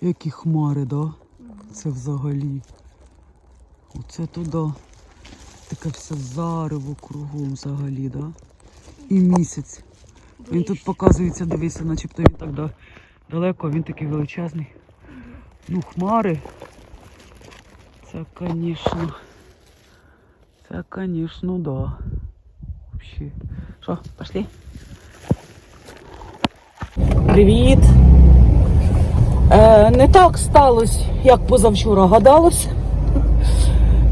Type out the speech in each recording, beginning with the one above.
Які хмари, да? Це взагалі. Оце туди. Таке все зарево кругом взагалі, да? І місяць. Він тут показується, дивися, начебто він так да- далеко, він такий величезний. Ну, хмари. Це, звісно. Це, звісно, да. Вообще. Що, пошли? Привіт! Е, не так сталося, як позавчора гадалось.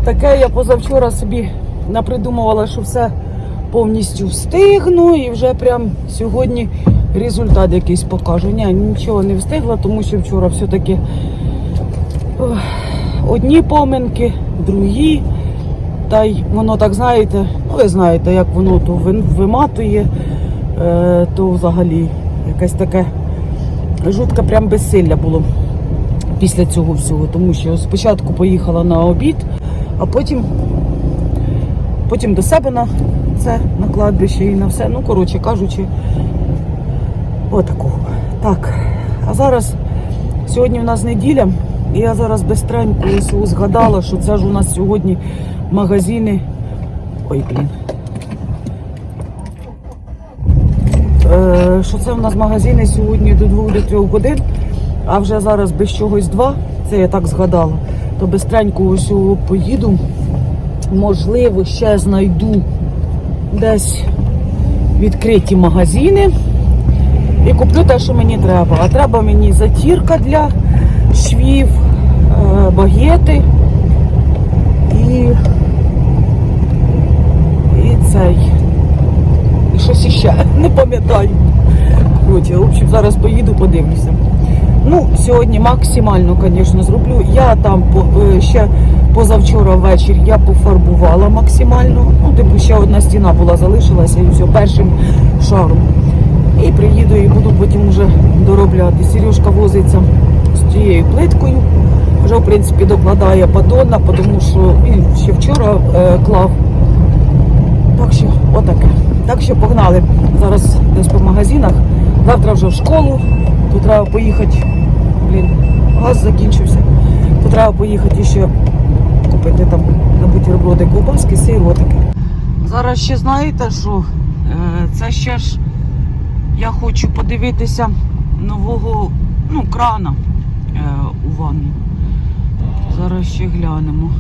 Таке я позавчора собі напридумувала, що все повністю встигну і вже прям сьогодні результат якийсь покажу. Ні, нічого не встигла, тому що вчора все-таки одні поминки, другі. Та й воно так знаєте, ну ви знаєте, як воно то виматує, е, то взагалі якесь таке жутке прям безсилля було після цього всього. Тому що спочатку поїхала на обід, а потім, потім до себе на це, на кладбище і на все. Ну, коротше кажучи, отакого. Так. А зараз сьогодні у нас неділя, і я зараз безстренько згадала, що це ж у нас сьогодні магазини. Ой, блін. Е, що це у нас магазини сьогодні до 2 до 3 годин, а вже зараз без чогось два, це я так згадала, то безстренько ось поїду. Можливо, ще знайду десь відкриті магазини і куплю те, що мені треба. А треба мені затірка для швів, е, багети і, і цей. І щось іще, не пам'ятаю. Коротше, в общем, зараз поїду, подивлюся. Ну, сьогодні максимально, звісно, зроблю. Я там е, ще позавчора ввечері я пофарбувала максимально. Ну, типу, ще одна стіна була залишилася і все першим шаром. І приїду і буду потім вже доробляти. Сережка возиться з тією плиткою. Вже, в принципі, докладає батона, тому що він ще вчора е, клав. Так що, отаке. Так що погнали. Зараз десь по магазинах. Завтра вже в школу. Тут треба поїхати. Блін, газ закінчився. Тут треба поїхати ще купити там на бутерброди ковбаски, отаке. Зараз ще знаєте, що Е, це ще ж я хочу подивитися нового ну, крана е, у ванні. Зараз ще глянемо.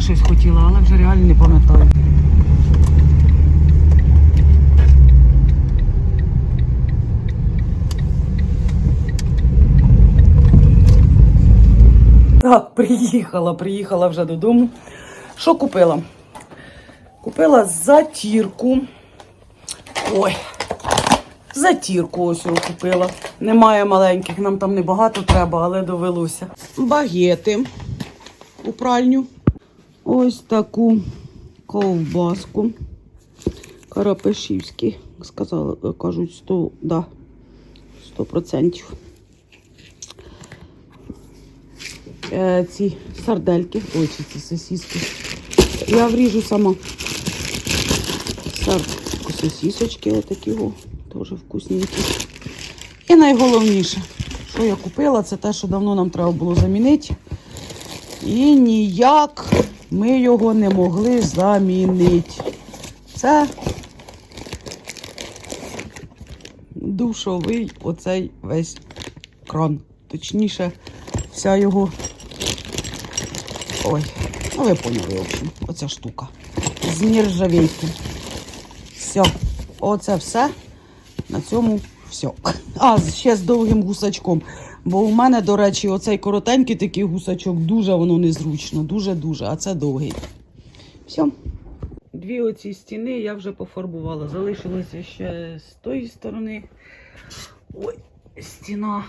Щось хотіла, але вже реально не пам'ятаю. Так, приїхала, приїхала вже додому. Що купила? Купила затірку. Ой, затірку ось його купила. Немає маленьких, нам там небагато треба, але довелося. Багети у пральню. Ось таку ковбаску. Карапешівський. Сказали, кажуть, 100, да, 100%. Е, ці сардельки, ой, ці сосиски. Я вріжу сама. Сар... Сосисочки отакі, о, теж вкусненькі. І найголовніше, що я купила, це те, що давно нам треба було замінити. І ніяк ми його не могли замінити. Це душовий оцей весь кран. Точніше, вся його. Ой, ну ви поняли, в общем, оця штука. З нержавейки. Все. Оце все. На цьому все. А, ще з довгим гусачком. Бо у мене, до речі, оцей коротенький такий гусачок, дуже воно незручно, дуже-дуже, а це довгий. Все. Дві оці стіни я вже пофарбувала. Залишилося ще з тої сторони. Ой, стіна.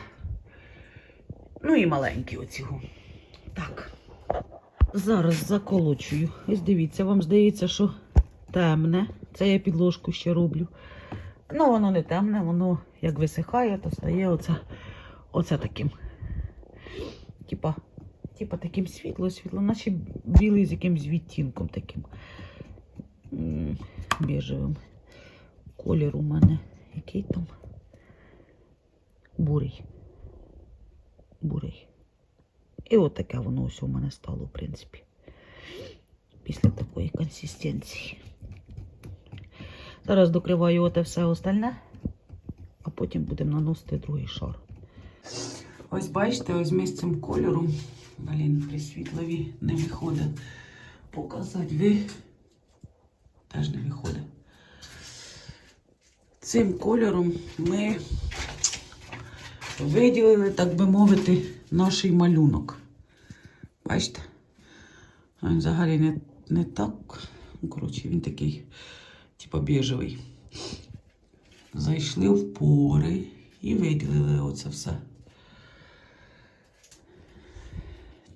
Ну і маленькі оцього. Так. Зараз заколочую. Ось дивіться, вам здається, що темне. Це я підложку ще роблю. Ну, воно не темне, воно як висихає, то стає оце, оце таким. Типа, типа таким світло-світло, наче білий з якимсь відтінком таким. біжевим. Колір у мене який там? Бурий. Бурий. І от таке воно ось у мене стало, в принципі. Після такої консистенції. Зараз докриваю оте все остальне, а потім будемо наносити другий шар. Ось бачите, ось ми з цим кольором, блін, при світлові не виходить показати. Ви теж не виходить. Цим кольором ми виділили, так би мовити, наш малюнок. Бачите? Він взагалі не, не так. Ну, коротше, він такий, типа біжевий. Зайшли в пори і виділили оце все.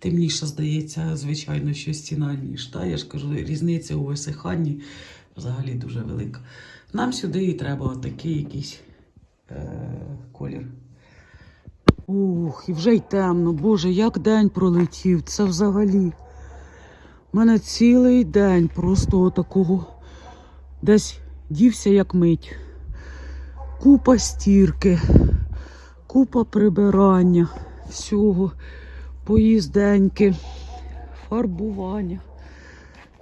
Темніше здається, звичайно, що стіна, ніж та. Я ж кажу, різниця у висиханні взагалі дуже велика. Нам сюди і треба такий якийсь е- колір. Ух, і вже й темно. Боже, як день пролетів. Це взагалі. У мене цілий день просто отакого десь дівся як мить. Купа стірки, купа прибирання, всього, поїзденьки, фарбування.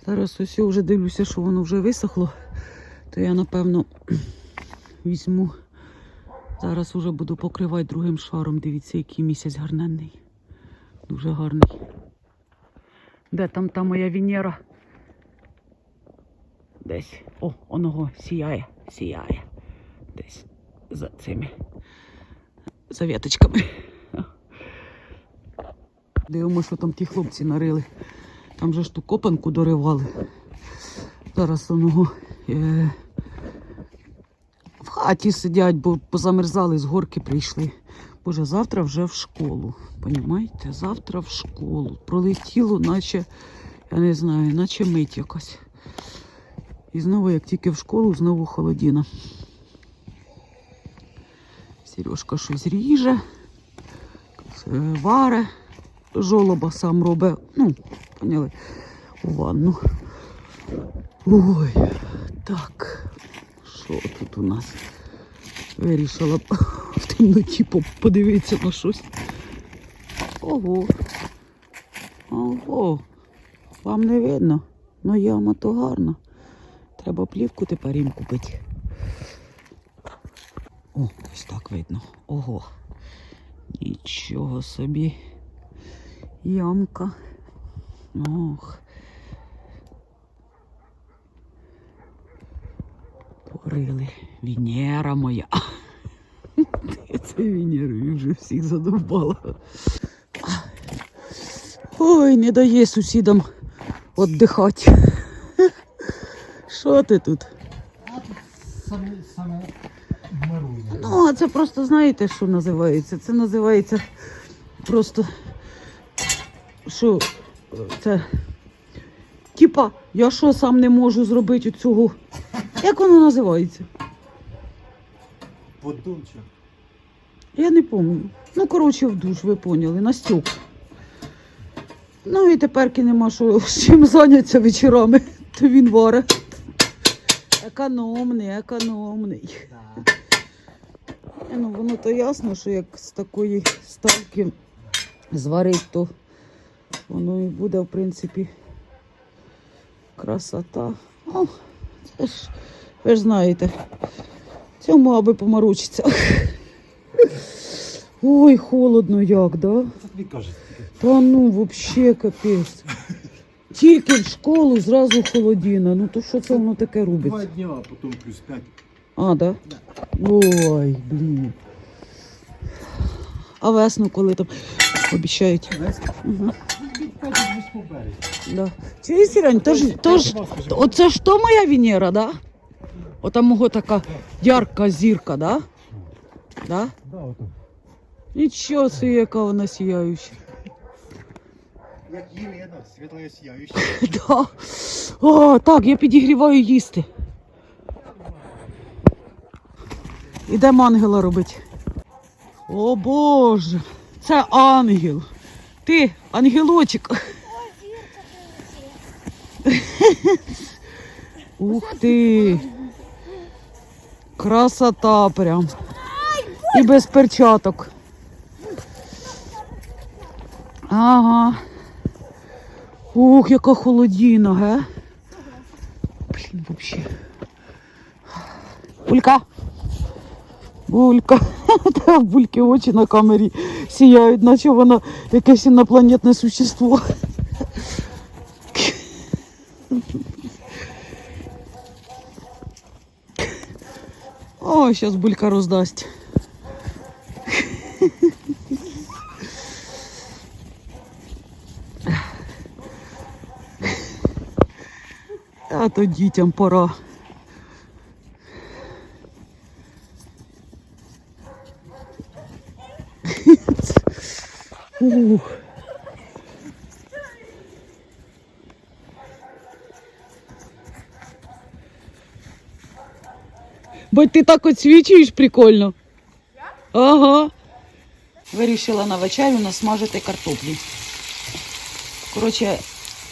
Зараз ось я вже дивлюся, що воно вже висохло, то я напевно візьму. Зараз уже буду покривати другим шаром. Дивіться, який місяць гарненний. Дуже гарний. Де там та моя Венера? Десь. О, оного сіяє, сіяє. Десь за цими завіточками. Дивимося, що там ті хлопці нарили. Там же ж ту копанку доривали. Зараз оного е, в хаті сидять, бо позамерзали, з горки прийшли. Боже, завтра вже в школу. Понімаєте? Завтра в школу. Пролетіло, наче, я не знаю, наче мить якась. І знову, як тільки в школу, знову холодіна. Сережка щось ріже, варе, жолоба сам робить. Ну, поняли, у ванну. Ой, так. Що тут у нас? Вирішила в темноті по- подивитися на щось. Ого. Ого. Вам не видно? Ну яма то гарна. Треба плівку тепер їм купити. О, ось так видно. Ого. Нічого собі. Ямка. Ох. Порили. Венера моя. Це Венерою вже всіх задовбала. Ой, не дає сусідам віддихати. Що ти тут? Ну, а це просто знаєте, що називається? Це називається просто. Що це? Типа, я що сам не можу зробити цього. Як воно називається? Подумче. Я не пам'ятаю. Ну, коротше, в душ, ви поняли, на стюк. Ну і теперки нема що з чим зайнятися вечорами, то він варить. Економний, економний. Е, Ну, воно то ясно, що як з такої ставки зварить, то воно і буде, в принципі, красота. О, це ж, ви ж знаєте, цьому аби поморочиться. Ой, холодно як, да? Та ну, вообще капець. Тільки в школу зразу холодіна. Ну то що це воно таке робить? Два дня, а потім плюс п'ять. А, да? Ой, блін. А весну коли там обіцяють. Угу. Да. Чуєш, Сірань, то ж, то ж, оце ж то моя Венера, да? Отам мого така ярка зірка, да? Да? Да, ото. Нічого собі, яка вона сіяюча. Як Єлена, світло сіяюча. Да. О, так, я підігріваю їсти. Ідемо ангела робити. О Боже, це ангел. Ти, ангелочок. Ух ти! Красота прям. І без перчаток. Ага. Ух, яка холодіна, ге? Блін, вообще. Булька. Булька. Та в бульки очі на камері сіяють, наче вона якесь інопланетне существо. О, зараз булька роздасть. А то дітям пора. Ух. Бо ти так оцвічуєш прикольно. Ага. Вирішила на вечерю насмажити картоплі. Коротше,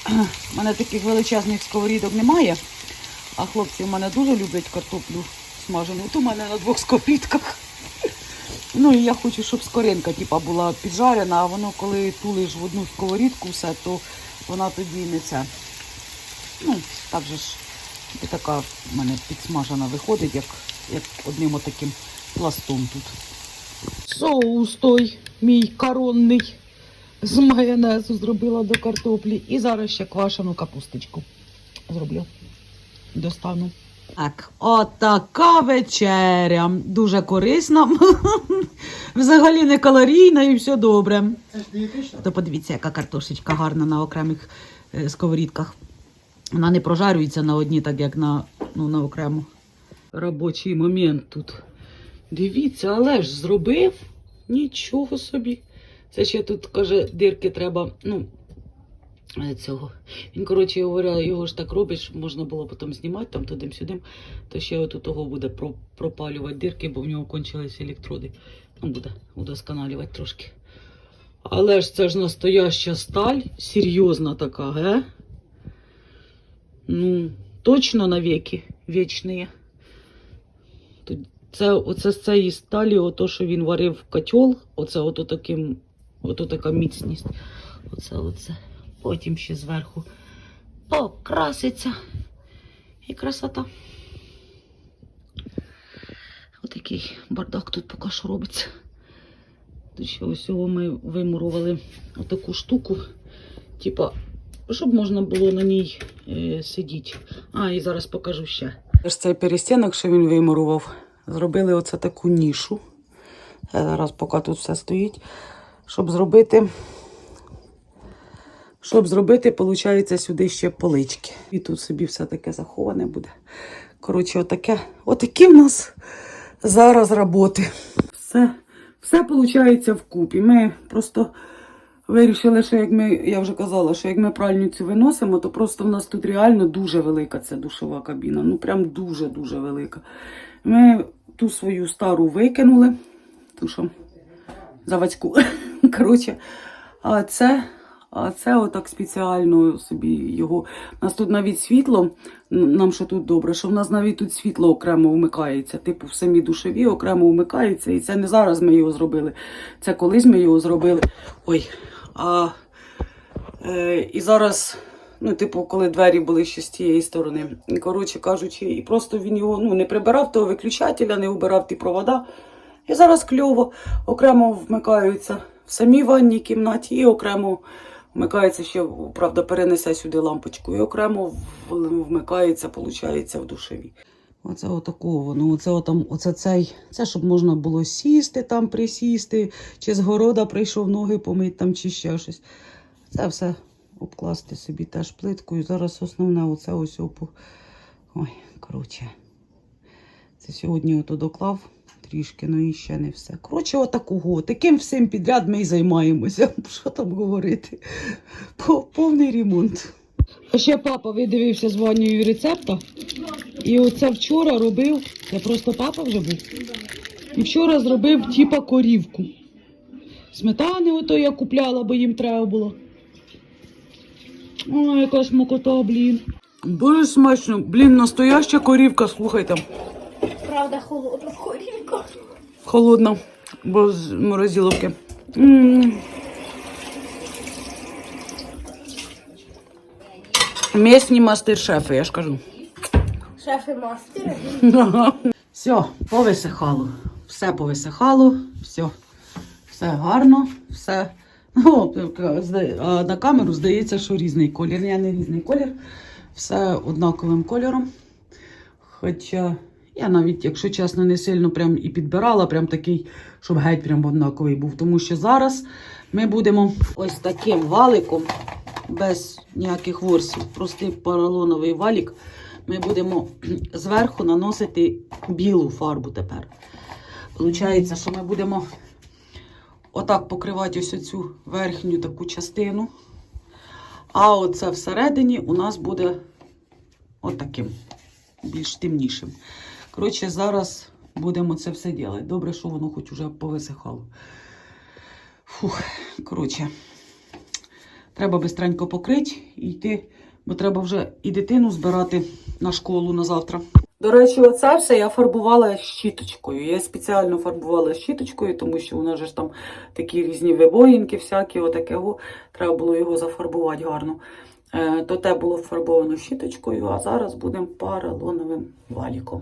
в мене таких величезних сковорідок немає, а хлопці в мене дуже люблять картоплю смажену. От у мене на двох сковорідках. Ну і я хочу, щоб скоринка типа, була піджарена, а воно коли тулиш в одну сковорідку все, то вона тоді не це. Ну, так же ж і така в мене підсмажена виходить, як, як одним отаким пластом тут. Соус той мій коронний з майонезу зробила до картоплі. І зараз ще квашену капусточку зроблю. Достану. Так, отака вечеря. Дуже корисна. Взагалі не калорійна і все добре. То подивіться, яка картошечка гарна на окремих е, сковорідках. Вона не прожарюється на одній, так як на, ну, на окремо. Робочий момент тут. Дивіться, але ж зробив нічого собі. Це ще тут, каже, дирки треба, ну, цього. Він, коротше, говоря, його ж так робиш, щоб можна було потім знімати там туди-сюди, то ще от того буде про- пропалювати дирки, бо в нього кончилися електроди. Ну, буде удосконалювати трошки. Але ж це ж настояща сталь, серйозна така, ге? Ну, точно навіки вічні. Це, оце з цієї сталі, ото, що він варив котел, оце ото таким, ото така міцність. Оце, оце. Потім ще зверху покраситься. І красота. Отакий бардак тут поки що робиться. Тут ще ось ми вимурували отаку штуку, типа, щоб можна було на ній е, сидіти. А, і зараз покажу ще. Теж цей перестінок, що він вимурував, зробили оце таку нішу. Зараз, поки тут все стоїть, щоб зробити. Щоб зробити, виходить, сюди ще полички. І тут собі все таке заховане буде. Коротше, отаке, отакі в нас зараз роботи. Все, все виходить вкупі. Ми просто вирішили, що як ми, я вже казала, що як ми пральницю виносимо, то просто в нас тут реально дуже велика ця душова кабіна. Ну прям дуже-дуже велика. Ми ту свою стару викинули, ту що заводську. Коротше, а це. А це отак спеціально собі його. У нас тут навіть світло, нам що тут добре, що в нас навіть тут світло окремо вмикається. Типу в самій душові окремо вмикається. І це не зараз ми його зробили. Це колись ми його зробили. Ой. А, е, і зараз, ну, типу, коли двері були ще з тієї сторони. Коротше кажучи, і просто він його ну, не прибирав того виключателя, не убирав ті провода. І зараз кльово окремо вмикаються в самій ванній кімнаті і окремо вмикається ще, правда, перенесе сюди лампочку, і окремо вмикається, виходить, в душові. Оце отакого. Ну, оце, отам, оце цей, це щоб можна було сісти там, присісти, чи з города прийшов ноги помити там, чи ще щось. Це все обкласти собі теж плиткою. Зараз основне оце ось опу. Ой, коротше. Це сьогодні ото доклав трішки, ну і ще не все. Коротше, отакого. Таким всім підряд ми й займаємося. Що там говорити? Повний ремонт. Ще папа видивився з Ванею рецепта. І оце вчора робив. Це просто папа вже був. І вчора зробив типа корівку. Сметани ото я купляла, бо їм треба було. Ой, яка смакота, блін. Дуже смачно. Блін, настояща корівка, слухайте. Правда, холодно корівка. Холодна, бо з морозиловки. Місні мастер-шефи, я ж кажу. Шефи мастери. Все, повисихало. Все повисихало, все. Все гарно, все. Ну, зда- а на камеру здається, що різний колір. Ні, не різний колір. Все однаковим кольором. Хоча я навіть, якщо чесно, не сильно прям і підбирала, прям такий, щоб геть прям однаковий був. Тому що зараз ми будемо ось таким валиком, без ніяких ворсів, простий поролоновий валік. Ми будемо зверху наносити білу фарбу тепер. Получається, що ми будемо отак покривати ось оцю верхню таку частину. А оце всередині у нас буде отаким, більш темнішим. Коротше, зараз будемо це все робити. Добре, що воно хоч уже повисихало. Фух, коротше, треба бистренько покрити і йти, бо треба вже і дитину збирати на школу на завтра. До речі, оце все я фарбувала щіточкою. Я спеціально фарбувала щіточкою, тому що у нас же ж там такі різні вибоїнки, всякі, отаке. Треба було його зафарбувати гарно. Е, то те було фарбовано щіточкою, а зараз будемо поролоновим валіком.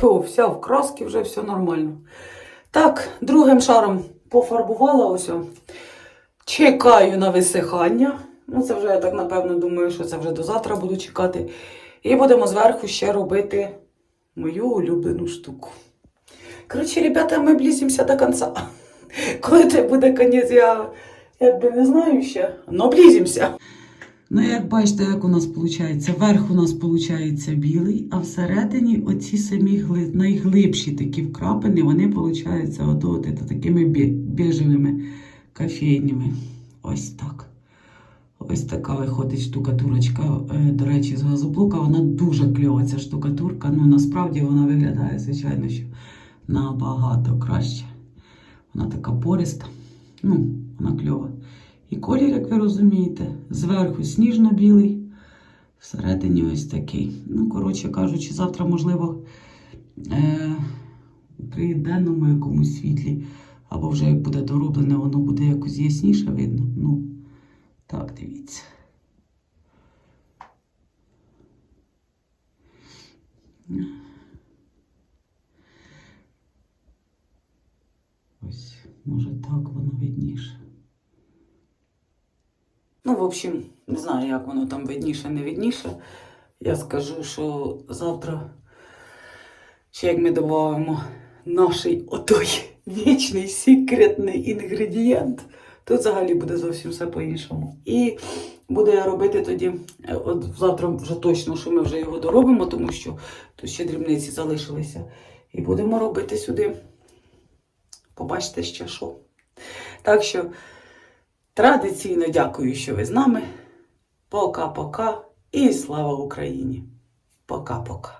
chasing вся в краски, вже все нормально. Так, другим шаром пофарбувала ось. Чекаю на висихання. Ну, це вже, я так напевно думаю, що це вже до завтра буду чекати. І будемо зверху ще робити мою улюблену штуку. Коротше, ребята, ми близимося до кінця. Коли це буде кінець, я якби не знаю ще, але близимося. Ну, як бачите, як у нас виходить? Верх у нас виходить білий, а всередині оці самі гли... найглибші такі вкрапини, вони виходять от, такими бі- біжевими кофейнями. Ось так. Ось така виходить штукатурочка. Е, До речі, з газоблока вона дуже кльова, ця штукатурка. Ну, насправді вона виглядає, звичайно, що набагато краще. Вона така пориста. Ну, вона кльова. І колір, як ви розумієте, зверху сніжно-білий, всередині ось такий. Ну, коротше кажучи, завтра, можливо, е- при денному якомусь світлі, або вже як буде дороблене, воно буде якось ясніше видно. Ну, так, дивіться. Ось, може, так воно видніше. Ну, в общем, не знаю, як воно там видніше, не видніше. Я скажу, що завтра, ще як ми додамо наш отой вічний секретний інгредієнт, то взагалі буде зовсім все по-іншому. І буду я робити тоді, е, от завтра вже точно, що ми вже його доробимо, тому що тут ще дрібниці залишилися. І будемо робити сюди. Побачите ще що. Так що. Традиційно дякую, що ви з нами. Пока-пока і слава Україні! Пока-пока.